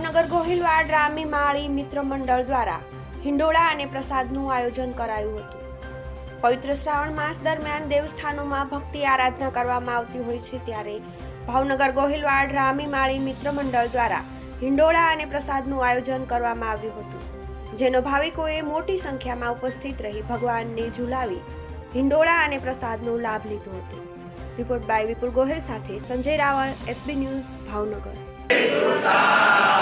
ગોહિલવાડ, રામી, માળી, મિત્ર મંડળ દ્વારા હિંડોળા અને પ્રસાદનું આયોજન કરાયું હતું. પવિત્ર શ્રાવણ માસ દરમિયાન દેવસ્થાનોમાં ભક્તિ આરાધના કરવામાં આવતી હોય છે ત્યારે ભાવનગર ગોહિલવાડ, રામી, માળી, મિત્ર મંડળ દ્વારા હિંડોળા અને પ્રસાદનું આયોજન કરવામાં આવ્યું હતું. જેનો ભાવિકોએ મોટી સંખ્યામાં ઉપસ્થિત રહી ભગવાનને ઝુલાવી હિંડોળા અને પ્રસાદનો લાભ લીધો હતો. રિપોર્ટ બાય વિપુલ ગોહિલ સાથે Sanjay Raval SB news, Bhavnagar.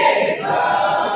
Não!